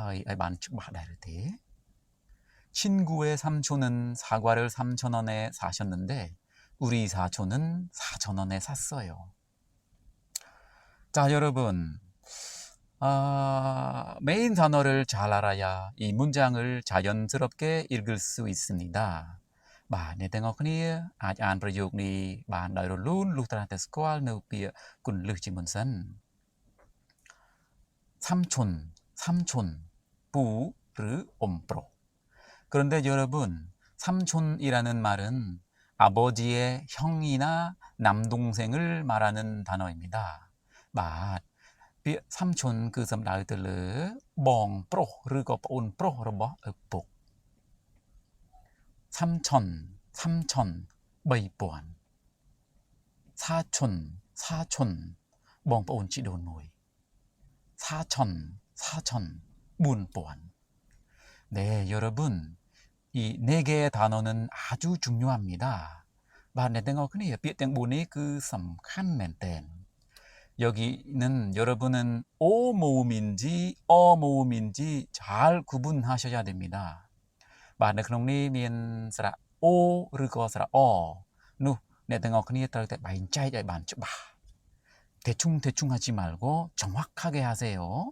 យោគនេះឲ្យលះលះហើយឲ្យបានច្បាស់ដែរឬទេ 친구의 삼촌은 사과를 3천 원에 사셨는데 우리 사촌은 4천 원에 샀어요. 자, 여러분. 아, 메인 단어를 잘 알아야 이 문장을 자연스럽게 읽을 수 있습니다. បាទអ្នកទាំងអស់គ្នាអាចអានប្រយោគនេះបានដោយរលូនលុះត្រាតែស្គាល់នៅពាក្យគុណលឹះជាមុនសិន 삼촌, 삼촌, 부, 르, 옴, 프로. 그런데 여러분, 삼촌이라는 말은 아버지의 형이나 남동생을 말하는 단어입니다. 마 삼촌 그섬 라이들르 멍 프로 르, 거, 온, 프로, 르, 뭐, 윽복 삼촌 삼촌 뭐이, 보안. 사촌 사촌 멍 뽀온 지도 노이 사촌 사촌 문보안. 네, 여러분. 이 네 개의 단어는 아주 중요합니다. 바네등어 그니 삐땡 보니 그 섬칸 멘텐. 여기는 여러분은 오 모음인지 어 모음인지 잘 구분하셔야 됩니다. 바네 그놈니 미엔 스라 오 르거 스라 어. 누 네등어 그니 떨때 마인짜이 반쭈 바. 대충 대충 하지 말고 정확하게 하세요.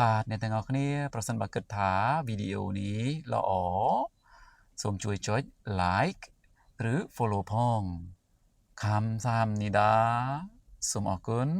บาทในแต่งออกนี้ประสันบักเกิดถาวิดีโอนี้ละอ๋อส่งช่วยจอยไลค์หรือ follow พองคำสามนิดาสมอกุณ